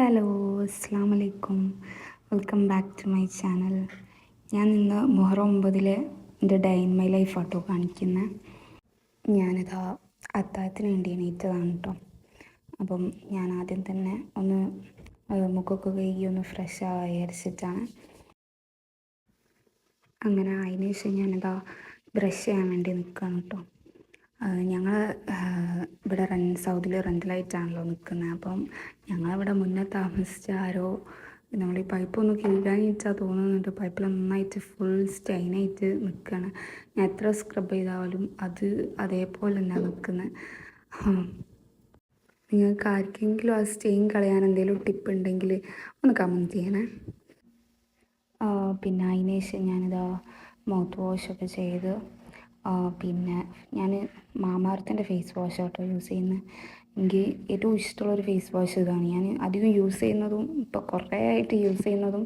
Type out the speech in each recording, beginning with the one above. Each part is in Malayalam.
ഹലോ അസ്സാം വലൈക്കും welcome back to my channel. ഞാൻ ഇന്ന് മുഹറം ഒമ്പതിലെ എന്റെ ഡേ മൈ ലൈഫ് ആട്ടോ കാണിക്കുന്നത് ഞാനിതാ അത്താഴത്തിന് വേണ്ടി എണീറ്റതാണ് കേട്ടോ അപ്പം ഞാൻ ആദ്യം തന്നെ ഒന്ന് മുഖമൊക്കെ കഴുകി ഒന്ന് ഫ്രഷ് ആവാൻ വിചാരിച്ചിട്ടാണ്. അങ്ങനെ അതിന് ശേഷം ഞാനിതാ ബ്രഷ് ചെയ്യാൻ വേണ്ടി നിൽക്കുകയാണ് കേട്ടോ ഞങ്ങൾ ഇവിടെ റെൻ സൗദിയിൽ റെന്റലായിട്ടാണല്ലോ നിൽക്കുന്നത് അപ്പം ഞങ്ങളിവിടെ മുന്നേ താമസിച്ച ആരോ നമ്മൾ ഈ പൈപ്പ് ഒന്ന് കഴുകാനിട്ടാ തോന്നുന്നുണ്ട്. പൈപ്പിൽ നന്നായിട്ട് ഫുൾ സ്റ്റൈനായിട്ട് നിൽക്കുകയാണ് ഞാൻ എത്ര സ്ക്രബ് ചെയ്താലും അത് അതേപോലെ തന്നെ നിൽക്കുന്നത് നിങ്ങൾക്ക് ആർക്കെങ്കിലും ആ സ്റ്റെയിൻ കളയാൻ എന്തെങ്കിലും ടിപ്പ് ഉണ്ടെങ്കിൽ ഒന്ന് കമന്റ് ചെയ്യണേ. പിന്നെ അതിന് ശേഷം ഞാനിതാ മൗത്ത് വാഷൊക്കെ ചെയ്ത് ആ, പിന്നെ ഞാൻ മാമാർത്തിന്റെ ഫേസ് വാഷ് കേട്ടോ യൂസ് ചെയ്യുന്നത് എനിക്ക് ഏറ്റവും ഇഷ്ടമുള്ളൊരു ഫേസ് വാഷ് ഇതാണ്. ഞാൻ അധികം യൂസ് ചെയ്യുന്നതും ഇപ്പോൾ കുറേ ആയിട്ട് യൂസ് ചെയ്യുന്നതും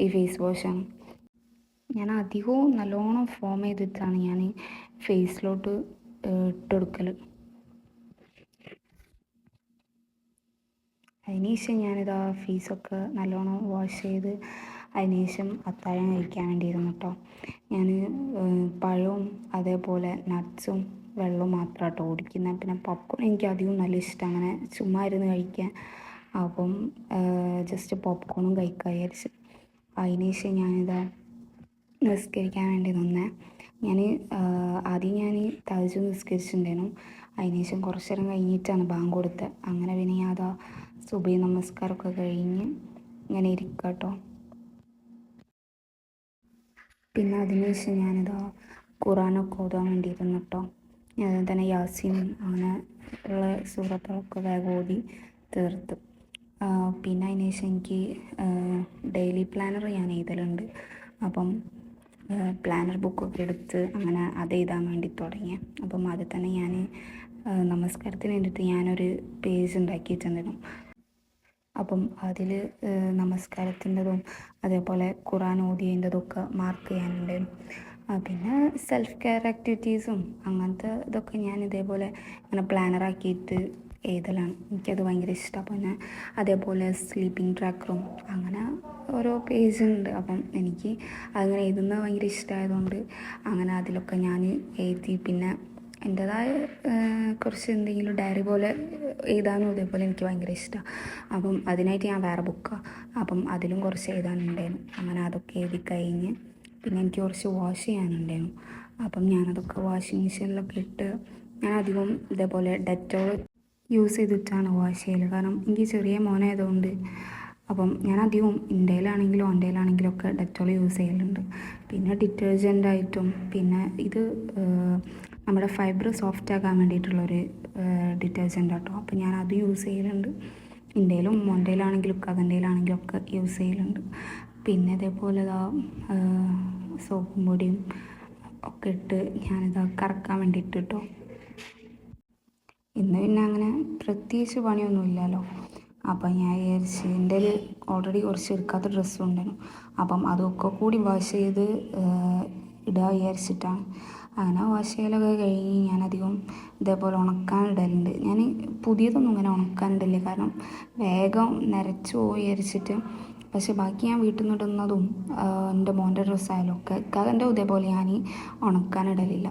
ഈ ഫേസ് വാഷാണ് ഞാൻ അധികവും നല്ലോണം ഫോം ചെയ്തിട്ടാണ് ഞാൻ ഫേസിലോട്ട് ഇട്ടെടുക്കൽ അതിനുശേഷം ഞാനിതാ ഫേസൊക്കെ നല്ലോണം വാഷ് ചെയ്ത് അതിനുശേഷം അത്താഴം കഴിക്കാൻ വേണ്ടിയിരുന്നു കേട്ടോ. ഞാൻ പഴവും അതേപോലെ നട്ട്സും വെള്ളവും മാത്രം കേട്ടോ കുടിക്കുന്നത് പിന്നെ പോപ്കോൺ എനിക്ക് അധികം നല്ല ഇഷ്ടം. അങ്ങനെ ചുമ്മാ ഇരുന്ന് കഴിക്കാൻ. അപ്പം ജസ്റ്റ് പോപ്കോണും കഴിക്കുക വിചാരിച്ച്. അതിനുശേഷം ഞാനിതാ നിസ്കരിക്കാൻ വേണ്ടി നിന്നേ. ഞാൻ ആദ്യം ഞാൻ തഹജ് നിസ്കരിച്ചിട്ടുണ്ടായിരുന്നു. അതിനുശേഷം കുറച്ച് നേരം കഴിഞ്ഞിട്ടാണ് ബാങ്ക് കൊടുത്തത് അങ്ങനെ പിന്നെ ഞാൻ അതാ സുബൈ നമസ്കാരമൊക്കെ കഴിഞ്ഞ് ഇങ്ങനെ ഇരിക്കുക കേട്ടോ. പിന്നെ അതിനുശേഷം ഞാനത് ഖുറാനൊക്കെ ഓതാൻ വേണ്ടിയിരുന്നു കേട്ടോ. ഞാൻ തന്നെ യാസീൻ അങ്ങനെ ഉള്ള സൂറത്തുകളൊക്കെ വേഗം ഓതി തീർത്തു. പിന്നെ പിന്നെ അതിനുശേഷം എനിക്ക് ഡെയിലി പ്ലാനർ ഞാൻ എഴുതലുണ്ട്. അപ്പം പ്ലാനർ ബുക്കൊക്കെ എടുത്ത് അങ്ങനെ അത് എഴുതാൻ വേണ്ടി തുടങ്ങി അപ്പം അത് തന്നെ ഞാൻ നമസ്കാരത്തിന് വേണ്ടിയിട്ട് ഞാനൊരു പേജ് ഉണ്ടാക്കി ഉണ്ടാക്കിയിട്ടുണ്ടായിരുന്നു അപ്പം അതിൽ നമസ്കാരത്തിന്റെതും അതേപോലെ ഖുറാൻ ഓതിയതിന്റെതൊക്കെ മാർക്ക് ചെയ്യാനുണ്ട്. പിന്നെ സെൽഫ് കെയർ ആക്ടിവിറ്റീസും അങ്ങനത്തെ ഇതൊക്കെ ഞാൻ ഇതേപോലെ ഇങ്ങനെ പ്ലാനറാക്കിയിട്ട് എഴുതലാണ്. എനിക്കത് ഭയങ്കര ഇഷ്ടമാണ് പിന്നെ അതേപോലെ സ്ലീപ്പിംഗ് ട്രാക്കറും അങ്ങനെ ഓരോ പേജ് ഉണ്ട് അപ്പം എനിക്ക് അങ്ങനെ എഴുതുന്നത് ഭയങ്കര ഇഷ്ടമായതുകൊണ്ട് അങ്ങനെ അതിലൊക്കെ ഞാൻ എഴുതി. പിന്നെ എന്റെതായ കുറച്ച് എന്തെങ്കിലും ഡയറി പോലെ എഴുതാനും ഇതേപോലെ എനിക്ക് ഭയങ്കര ഇഷ്ടമാണ് അപ്പം അതിനായിട്ട് ഞാൻ വേറെ ബുക്കാണ് അപ്പം അതിലും കുറച്ച് എഴുതാനുണ്ടായിരുന്നു. അങ്ങനെ അതൊക്കെ എഴുതി കഴിഞ്ഞ് പിന്നെ എനിക്ക് കുറച്ച് വാഷ് ചെയ്യാനുണ്ടായിരുന്നു. അപ്പം ഞാനതൊക്കെ വാഷിംഗ് മെഷീനിലൊക്കെ ഇട്ട് ഞാൻ അധികം ഇതേപോലെ ഡെറ്റോൾ യൂസ് ചെയ്തിട്ടാണ് വാഷ് ചെയ്യൽ കാരണം എനിക്ക് ചെറിയ മോനായതുകൊണ്ട് അപ്പം ഞാൻ അധികവും ഇന്ത്യയിലാണെങ്കിലും ഓന്റയിലാണെങ്കിലും ഒക്കെ ഡെറ്റോൾ യൂസ് ചെയ്യലുണ്ട്. പിന്നെ ഡിറ്റർജന്റ് ആയിട്ടും പിന്നെ ഇത് നമ്മുടെ ഫൈബർ സോഫ്റ്റ് ആക്കാൻ വേണ്ടിയിട്ടുള്ളൊരു ഡിറ്റർജന്റ് കേട്ടോ അപ്പോൾ ഞാൻ അത് യൂസ് ചെയ്യലുണ്ട്. ഇന്ത്യയിലും മൊണ്ടയിലാണെങ്കിലും കഥന്റെയിലാണെങ്കിലും ഒക്കെ യൂസ് ചെയ്യലുണ്ട്. പിന്നെ ഇതേപോലെ ഇതാ സോപ്പും പൊടിയും ഒക്കെ ഇട്ട് ഞാനിതാ കറക്കാൻ വേണ്ടിയിട്ട് കേട്ടോ ഇന്ന് പിന്നെ അങ്ങനെ പ്രത്യേകിച്ച് പണിയൊന്നുമില്ലല്ലോ അപ്പം ഞാൻ വിചാരിച്ച് എന്റെ ഓൾറെഡി കുറച്ച് എടുക്കാത്ത ഡ്രസ്സും ഉണ്ടായിരുന്നു. അപ്പം അതൊക്കെ കൂടി വാഷ് ചെയ്ത് ഇടുക വിചാരിച്ചിട്ടാണ്. അങ്ങനെ വാഷ് ചെയ്യലൊക്കെ കഴിഞ്ഞ് ഞാനധികം ഇതേപോലെ ഉണക്കാൻ ഇടലുണ്ട് ഞാൻ പുതിയതൊന്നും ഇങ്ങനെ ഉണക്കാൻ ഇടില്ല കാരണം വേഗം നരച്ചു പോയി അരിച്ചിട്ട് പക്ഷെ ബാക്കി ഞാൻ വീട്ടിൽ നിന്ന് ഇടുന്നതും എന്റെ മോന്റെ ഡ്രസ്സായാലും ഒക്കെ ഇക്കാകന്റെ ഇതേപോലെ ഞാൻ ഉണക്കാൻ ഇടലില്ല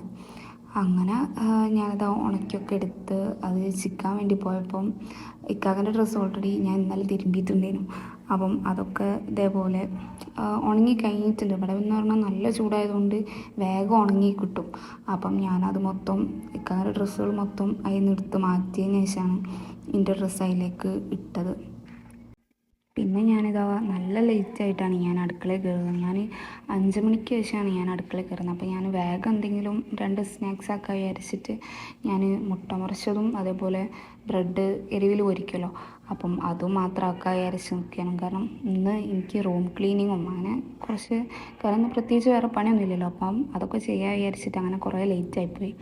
അങ്ങനെ ഞാനത് ഉണക്കിയൊക്കെ എടുത്ത് അത് ചിക്കാൻ വേണ്ടി പോയപ്പം ഇക്കാകന്റെ ഡ്രസ്സ് ഓൾറെഡി ഞാൻ ഇന്നലെ തിരുമ്പിയിട്ടുണ്ടായിരുന്നു. അപ്പം അതൊക്കെ ഇതേപോലെ ഉണങ്ങി കഴിഞ്ഞിട്ടുണ്ട്. ഇവിടെ എന്ന് പറഞ്ഞാൽ നല്ല ചൂടായതുകൊണ്ട് വേഗം ഉണങ്ങി കിട്ടും. അപ്പം ഞാനത് മൊത്തം ഇക്കാറ് ഡ്രസ്സുകൾ മൊത്തം അതിൽ നിന്ന് എടുത്ത് മാറ്റിയതിന് ശേഷമാണ് എന്റെ ഡ്രസ്സ് അതിലേക്ക് ഇട്ടത്. പിന്നെ ഞാനിതാ നല്ല ലേറ്റ് ആയിട്ടാണ് ഞാൻ അടുക്കളയിൽ കയറുന്നത് ഞാൻ അഞ്ച് മണിക്ക് ശേഷമാണ് ഞാൻ അടുക്കളയിൽ കയറുന്നത് അപ്പോൾ ഞാൻ വേഗം എന്തെങ്കിലും രണ്ട് സ്നാക്സ് ആക്കാൻ വിചാരിച്ചിട്ട് ഞാൻ മുട്ട മുറിച്ചതും അതേപോലെ ബ്രെഡ് എരിവിൽ പൊരിക്കുമല്ലോ അപ്പം അതും മാത്രം ആക്കാൻ വിചാരിച്ച് നിൽക്കുകയാണ് കാരണം ഇന്ന് എനിക്ക് റൂം ക്ലീനിങ്ങും അങ്ങനെ കുറച്ച് കാരണം പ്രത്യേകിച്ച് വേറെ പണിയൊന്നുമില്ലല്ലോ അപ്പം അതൊക്കെ ചെയ്യാൻ വിചാരിച്ചിട്ട് അങ്ങനെ കുറേ ലേറ്റ് ആയിപ്പോയി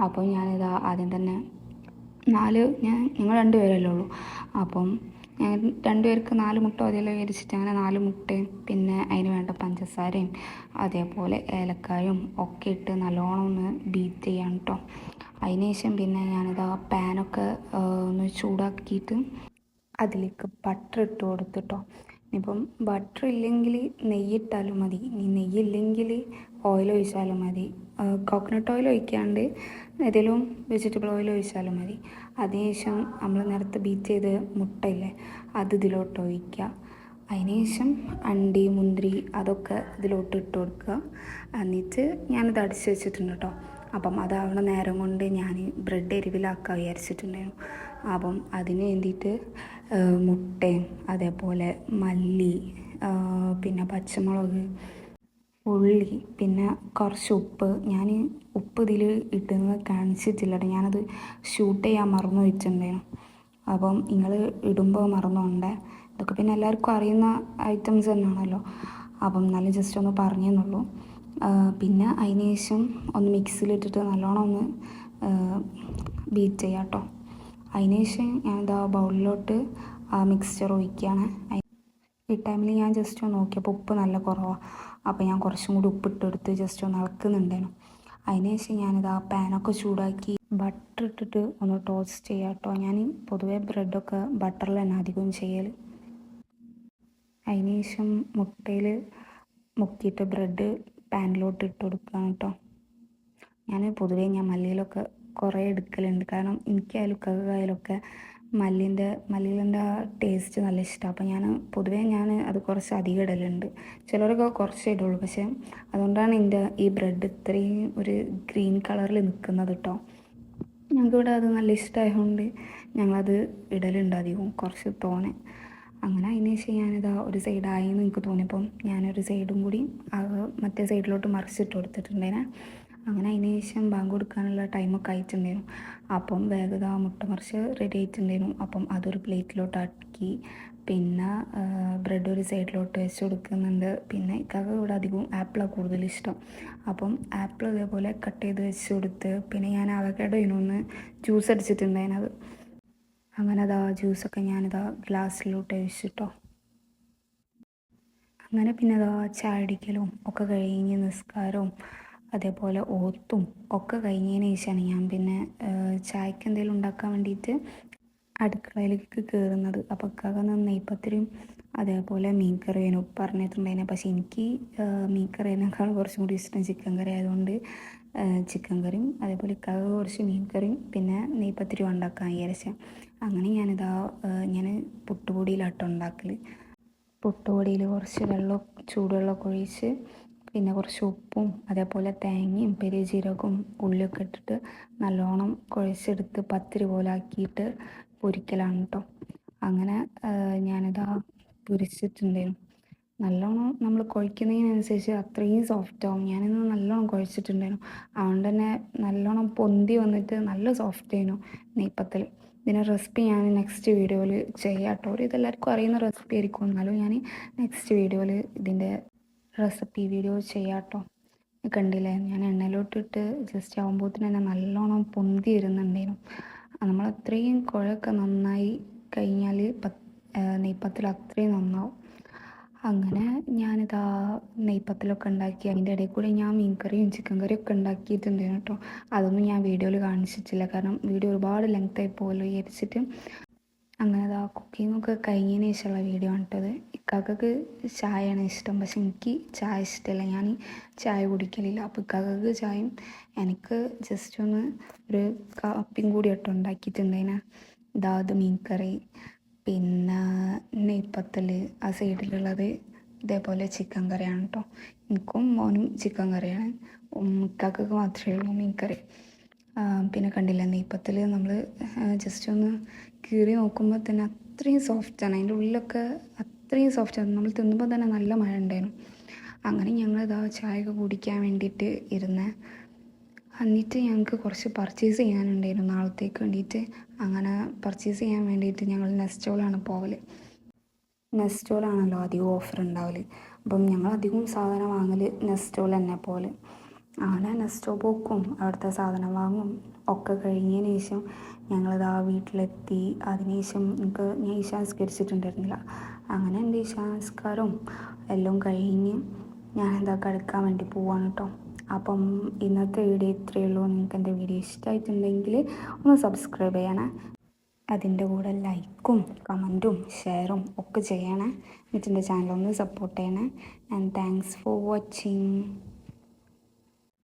അപ്പോൾ ഞാനിതാ ആദ്യം തന്നെ നാല് ഞാൻ ഞങ്ങൾ രണ്ടുപേരല്ലേ ഉള്ളൂ. അപ്പം ഞാൻ രണ്ടുപേർക്ക് നാല് മുട്ട മതിയല്ലോ വിചാരിച്ചിട്ട് അങ്ങനെ നാല് മുട്ടയും പിന്നെ അതിന് വേണ്ട പഞ്ചസാരയും അതേപോലെ ഏലക്കായും ഒക്കെ ഇട്ട് നല്ലോണം ഒന്ന് ബീറ്റ് ചെയ്യാം കേട്ടോ അതിന് ശേഷം പിന്നെ ഞാനിതാ പാനൊക്കെ ഒന്ന് ചൂടാക്കിയിട്ട് അതിലേക്ക് ബട്ടർ ഇട്ട് കൊടുത്തിട്ടോ ഇനിയിപ്പം ബട്ടർ ഇല്ലെങ്കിൽ നെയ്യിട്ടാലും മതി. ഇനി നെയ്യില്ലെങ്കിൽ ഓയിൽ ഒഴിച്ചാലും മതി. കോക്കനട്ട് ഓയിൽ ഒഴിക്കാണ്ട് ഏതെങ്കിലും വെജിറ്റബിൾ ഓയിൽ ഒഴിച്ചാലും മതി. അതിനുശേഷം നമ്മൾ നേരത്തെ ബീറ്റ് ചെയ്ത് മുട്ടയില്ലേ അത് ഇതിലോട്ട് ഒഴിക്കുക അതിനുശേഷം അണ്ടി മുന്തിരി അതൊക്കെ ഇതിലോട്ട് ഇട്ട് കൊടുക്കുക എന്നിട്ട് ഞാനിത് അടിച്ച് വെച്ചിട്ടുണ്ട് കേട്ടോ അപ്പം അതാവണ നേരം കൊണ്ട് ഞാൻ ബ്രെഡ് എരിവിലാക്കാൻ വിചാരിച്ചിട്ടുണ്ടായിരുന്നു. അപ്പം അതിന് വേണ്ടിയിട്ട് മുട്ടയും അതേപോലെ മല്ലി പിന്നെ പച്ചമുളക് ഉള്ളി പിന്നെ കുറച്ച് ഉപ്പ്. ഞാൻ ഉപ്പ് ഇതിൽ ഇട്ടുന്നത് കാണിച്ചിട്ടില്ല ഞാനത് ഷൂട്ട് ചെയ്യാൻ മറന്നു വെച്ചിട്ടുണ്ടായിരുന്നു. അപ്പം നിങ്ങൾ ഇടുമ്പോൾ മറന്നുകൊണ്ട് ഇതൊക്കെ പിന്നെ എല്ലാവർക്കും അറിയുന്ന ഐറ്റംസ് തന്നെയാണല്ലോ അപ്പം നല്ല ജസ്റ്റ് ഒന്ന് പറഞ്ഞെന്നുള്ളൂ. പിന്നെ അതിന് ശേഷം ഒന്ന് മിക്സിയിലിട്ടിട്ട് നല്ലോണം ഒന്ന് ബീറ്റ് ചെയ്യാം കേട്ടോ അതിന് ശേഷം ഞാൻ എന്താ ബൗളിലോട്ട് മിക്സ്ചർ ഒഴിക്കുകയാണ്. ഈ ടൈമിൽ ഞാൻ ജസ്റ്റ് ഒന്ന് നോക്കിയപ്പോൾ ഉപ്പ് നല്ല കുറവാണ് അപ്പോൾ ഞാൻ കുറച്ചും കൂടി ഉപ്പിട്ടെടുത്ത് ജസ്റ്റ് ഒന്ന് ഇളക്കുന്നുണ്ടായിരുന്നു. അതിന് ശേഷം ഞാനിത് ആ പാനൊക്കെ ചൂടാക്കി ബട്ടർ ഇട്ടിട്ട് ഒന്ന് ടോസ്റ്റ് ചെയ്യാം കേട്ടോ ഞാൻ പൊതുവേ ബ്രെഡൊക്കെ ബട്ടറിൽ തന്നെ അധികം ചെയ്യൽ അതിന് ശേഷം മുട്ടയിൽ മുക്കിയിട്ട് ബ്രെഡ് പാനിലോട്ട് ഇട്ട് കൊടുക്കുകയാണ് കേട്ടോ. ഞാൻ പൊതുവേ ഞാൻ മല്ലിയിലൊക്കെ കുറേ എടുക്കലുണ്ട്. കാരണം എനിക്കായാലും കകായാലൊക്കെ മല്ലിന്റെ മല്ലിയിലിന്റെ ടേസ്റ്റ് നല്ല ഇഷ്ടമാണ് അപ്പോൾ ഞാൻ പൊതുവേ ഞാൻ അത് കുറച്ച് അധികം ഇടലുണ്ട്. ചിലരൊക്കെ കുറച്ച് ഇടുള്ളൂ. പക്ഷേ അതുകൊണ്ടാണ് എന്റെ ഈ ബ്രെഡ് ഇത്രയും ഒരു ഗ്രീൻ കളറിൽ നിൽക്കുന്നത് കേട്ടോ. ഞങ്ങൾക്കിവിടെ അത് നല്ല ഇഷ്ടമായതുകൊണ്ട് ഞങ്ങളത് ഇടലുണ്ട് അധികവും കുറച്ച് തോനെ അങ്ങനെ അതിന് ഞാനിതാ ഒരു സൈഡായി എന്ന് എനിക്ക് തോന്നിയപ്പം ഞാനൊരു സൈഡും കൂടി മറ്റേ സൈഡിലോട്ട് മറിച്ചിട്ട് കൊടുത്തിട്ടുണ്ടേനെ അങ്ങനെ അതിന് ശേഷം ബാങ്ക് കൊടുക്കാനുള്ള ടൈമൊക്കെ ആയിട്ടുണ്ടായിരുന്നു. അപ്പം വേഗത മുട്ട മറിച്ച് റെഡി ആയിട്ടുണ്ടായിരുന്നു. അപ്പം അതൊരു പ്ലേറ്റിലോട്ട് അടുക്കി പിന്നെ ബ്രെഡ് ഒരു സൈഡിലോട്ട് വെച്ച് കൊടുക്കുന്നുണ്ട്. പിന്നെ ഇക്കാക്ക് ഇവിടെ അധികവും ആപ്പിളാണ് കൂടുതൽ ഇഷ്ടം. അപ്പം ആപ്പിൾ ഇതേപോലെ കട്ട് ചെയ്ത് വെച്ച് കൊടുത്ത് പിന്നെ ഞാൻ അവക്കേടെ ഇതിനൊന്ന് ജ്യൂസ് അടിച്ചിട്ടുണ്ടായിരുന്നത് അങ്ങനെ അതാ ജ്യൂസൊക്കെ ഞാനിതാ ഗ്ലാസ്സിലോട്ട് ഒഴിച്ചിട്ടോ. അങ്ങനെ പിന്നെ അതാ ചാടിക്കലും ഒക്കെ കഴിഞ്ഞ് നിസ്കാരവും അതേപോലെ ഓത്തും ഒക്കെ കഴിഞ്ഞതിന് ശേഷമാണ് ഞാൻ പിന്നെ ചായക്ക് എന്തെങ്കിലും ഉണ്ടാക്കാൻ വേണ്ടിയിട്ട് അടുക്കളയിലേക്ക് കയറുന്നത് അപ്പോൾ അക്കാക്ക നെയ്പ്പത്തിരിയും അതേപോലെ മീൻ കറിയേനും പറഞ്ഞിട്ടുണ്ടായിരുന്നു പക്ഷേ എനിക്ക് മീൻ കറിയേനേക്കാൾ കുറച്ചും കൂടി ഇഷ്ടം ചിക്കൻ കറി ആയതുകൊണ്ട് ചിക്കൻ കറിയും അതേപോലെ ഇക്കാകെ കുറച്ച് മീൻ കറിയും പിന്നെ നെയ്പ്പത്തിരിയും ഉണ്ടാക്കാൻ വിചാരിച്ച. അങ്ങനെ ഞാനിതാ ഞാൻ പുട്ടുപൊടിയിലാട്ടോ ഉണ്ടാക്കൽ പുട്ടുപൊടിയിൽ കുറച്ച് വെള്ളം ചൂടുവെള്ളമൊക്കെ ഒഴിച്ച് പിന്നെ കുറച്ച് ഉപ്പും അതേപോലെ തേങ്ങയും പെരിയ ജീരകവും ഉള്ളിയൊക്കെ ഇട്ടിട്ട് നല്ലോണം കുഴച്ചെടുത്ത് പത്തിരി പോലെ ആക്കിയിട്ട് പൊരിക്കലാണ് കേട്ടോ അങ്ങനെ ഞാനിതാ പൊരിച്ചിട്ടുണ്ടായിരുന്നു. നല്ലോണം നമ്മൾ കുഴക്കുന്നതിനനുസരിച്ച് അത്രയും സോഫ്റ്റ് ആവും. ഞാനിന്ന് നല്ലോണം കുഴച്ചിട്ടുണ്ടായിരുന്നു. അതുകൊണ്ട് തന്നെ നല്ലോണം പൊന്തി വന്നിട്ട് നല്ല സോഫ്റ്റ് ആയിരുന്നു നെയ്പ്പത്തിൽ ഇതിന്റെ റെസിപ്പി ഞാൻ നെക്സ്റ്റ് വീഡിയോയിൽ ചെയ്യാം കേട്ടോ ഒരു ഇതെല്ലാവർക്കും അറിയുന്ന റെസിപ്പി ആയിരിക്കും. എന്നാലും ഞാൻ നെക്സ്റ്റ് വീഡിയോയിൽ ഇതിന്റെ റെസിപ്പി വീഡിയോ ചെയ്യാം കേട്ടോ കണ്ടില്ലേ? ഞാൻ എണ്ണയിലോട്ടിട്ട് ജസ്റ്റ് ആകുമ്പോഴത്തേന് തന്നെ നല്ലോണം പൊന്തി വരുന്നുണ്ടായിരുന്നു നമ്മൾ അത്രയും കുഴയൊക്കെ നന്നായി കഴിഞ്ഞാൽ പത്ത് നെയ്പ്പത്തിൽ അത്രയും നന്നാവും. അങ്ങനെ ഞാനിതാ നെയ്പ്പത്തിലൊക്കെ ഉണ്ടാക്കി അതിന്റെ ഇടയിൽ കൂടെ ഞാൻ മീൻ കറിയും ചിക്കൻ കറിയും ഒക്കെ ഉണ്ടാക്കിയിട്ടുണ്ടായിരുന്നു കേട്ടോ. അതൊന്നും ഞാൻ വീഡിയോയിൽ കാണിച്ചിട്ടില്ല. കാരണം വീഡിയോ ഒരുപാട് ലെങ്ത് ആയി പോകുമല്ലോ വിചാരിച്ചിട്ട്. അങ്ങനെ അതാ കുക്കിങ്ങൊക്കെ കഴിഞ്ഞതിന് ശേഷമുള്ള വീഡിയോ ആണ് കേട്ടത് ഇക്കാക്കക്ക് ചായയാണ് ഇഷ്ടം. പക്ഷെ എനിക്ക് ചായ ഇഷ്ടമല്ല. ഞാൻ ചായ കുടിക്കലില്ല. അപ്പോൾ ഇക്കാക്കക്ക് ചായയും എനിക്ക് ജസ്റ്റ് ഒന്ന് ഒരു കാപ്പിയും കൂടി ഇട്ട് ഇതാ അത് മീൻ കറി പിന്നെ നെയ്പ്പത്തൽ ആ സൈഡിലുള്ളത് ഇതേപോലെ ചിക്കൻ കറിയാണ് കേട്ടോ എനിക്കും മോനും ചിക്കൻ കറിയാണ്. ഉമ്മക്കാക്കൊക്കെ മാത്രമേ ഉള്ളൂ മീൻ കറി പിന്നെ കണ്ടില്ല നെയ്പ്പത്തിൽ നമ്മൾ ജസ്റ്റ് ഒന്ന് കീറി നോക്കുമ്പോൾ തന്നെ അത്രയും സോഫ്റ്റാണ് അതിന്റെ ഉള്ളിലൊക്കെ അത്രയും സോഫ്റ്റാണ് നമ്മൾ തിന്നുമ്പോൾ തന്നെ നല്ല മഴ ഉണ്ടായിരുന്നു. അങ്ങനെ ഞങ്ങൾ ഇതാ ചായ കുടിക്കാൻ വേണ്ടിയിട്ട് ഇരുന്ന്. എന്നിട്ട് ഞങ്ങൾക്ക് കുറച്ച് പർച്ചേസ് ചെയ്യാനുണ്ടായിരുന്നു നാളത്തേക്ക് വേണ്ടിയിട്ട് അങ്ങനെ പർച്ചേസ് ചെയ്യാൻ വേണ്ടിയിട്ട് ഞങ്ങൾ നെസ്റ്റോളാണ് പോവൽ നെസ്റ്റോളാണല്ലോ അധികം ഓഫർ ഉണ്ടാവൽ അപ്പം ഞങ്ങൾ അധികം സാധനം വാങ്ങൽ നെസ്റ്റോൾ തന്നെ പോലെ. അങ്ങനെ നെസ്റ്റോ പോക്കും അവിടുത്തെ സാധനം വാങ്ങും. ഒക്കെ കഴിഞ്ഞതിന് ശേഷം ഞങ്ങളിതാ വീട്ടിലെത്തി. അതിനുശേഷം എനിക്ക് ഞാൻ ഈശാസ്കരിച്ചിട്ടുണ്ടായിരുന്നില്ല അങ്ങനെ എന്റെ ഈശാസ്കാരവും എല്ലാം കഴിഞ്ഞ് ഞാനെന്താ കഴിക്കാൻ വേണ്ടി പോവാണ് കേട്ടോ അപ്പം ഇന്നത്തെ വീഡിയോ ഇത്രയേ ഉള്ളൂ. നിങ്ങൾക്ക് എന്റെ വീഡിയോ ഇഷ്ടമായിട്ടുണ്ടെങ്കിൽ ഒന്ന് സബ്സ്ക്രൈബ് ചെയ്യണേ. അതിന്റെ കൂടെ ലൈക്കും കമന്റും ഷെയറും ഒക്കെ ചെയ്യണേ. എന്നിട്ട് എന്റെ ചാനലൊന്ന് സപ്പോർട്ട് ചെയ്യണേ. And thanks for watching